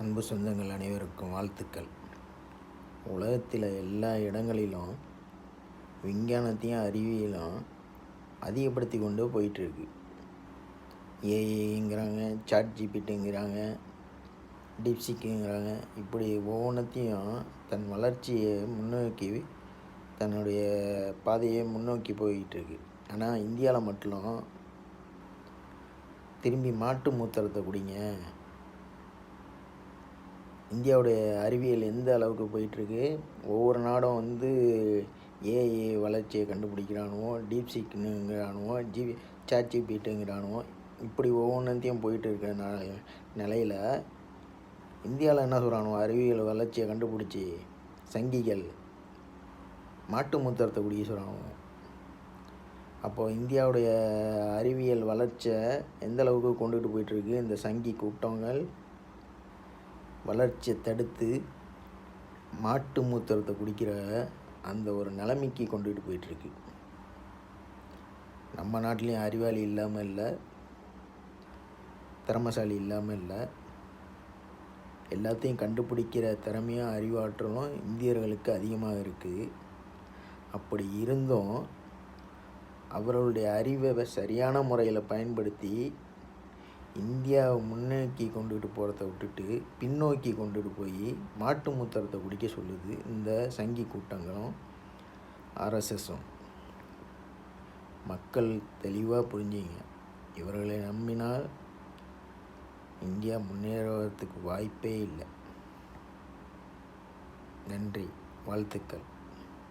அன்பு சொந்தங்கள் அனைவருக்கும் வாழ்த்துக்கள். உலகத்தில் எல்லா இடங்களிலும் விஞ்ஞானத்தையும் அறிவியலும் அதிகப்படுத்தி கொண்டு போயிட்டுருக்கு. ஏஐங்கிறாங்க சாட் ஜிபிட்டுங்கிறாங்க டிப்சிக்குங்கிறாங்க இப்படி ஒவ்வொன்றத்தையும் தன் வளர்ச்சியை முன்னோக்கி தன்னுடைய பாதையை முன்னோக்கி போயிட்டுருக்கு. ஆனால் இந்தியாவில் மட்டும் திரும்பி மாட்டு மூத்திரத்தை குடிங்க. இந்தியாவுடைய அறிவியல் எந்த அளவுக்கு போயிட்டுருக்கு? ஒவ்வொரு நாடும் வந்து ஏஐ வளர்ச்சியை கண்டுபிடிக்கிறானுவோ டீப்சிக்னுங்கிறானுவோ ஜி சாட் ஜிபிட்டுங்கிறானுவோ இப்படி ஒவ்வொன்றத்தையும் போயிட்டு இருக்கிற ந நிலையில் இந்தியாவில் என்ன சொல்கிறானுவோ அறிவியல் வளர்ச்சியை கண்டுபிடிச்சி சங்கிகள் மாட்டு மூத்திரத்தை குடிக்க சொல்கிறானுவோ அப்போது இந்தியாவுடைய அறிவியல் வளர்ச்சியை எந்த அளவுக்கு போயிட்டுருக்கு? இந்த சங்கி கூட்டங்கள் வளர்ச்சியை தடுத்து மாட்டு மூத்திரத்தை குடிக்கிற அந்த ஒரு நிலைமைக்கு கொண்டுகிட்டு போயிட்டுருக்கு. நம்ம நாட்டிலையும் அறிவாளி இல்லாமல் இல்லை திறமசாலி இல்லாமல் இல்லை. எல்லாத்தையும் கண்டுபிடிக்கிற திறமையும் அறிவாற்றலும் இந்தியர்களுக்கு அதிகமாக இருக்குது அப்படி இருந்தும் அவர்களுடைய அறிவை சரியான முறையில் பயன்படுத்தி இந்தியாவை முன்னோக்கி கொண்டுகிட்டு போகிறத விட்டுட்டு பின்னோக்கி கொண்டுட்டு போய் மாட்டு மூத்திரத்தை குடிக்க சொல்லுது இந்த சங்கி கூட்டங்களும் ஆர்எஸ்எஸும் மக்கள் தெளிவாக புரிஞ்சிங்க. இவர்களை நம்பினால் இந்தியா முன்னேறுவதற்கு வாய்ப்பே இல்லை. நன்றி வாழ்த்துக்கள்.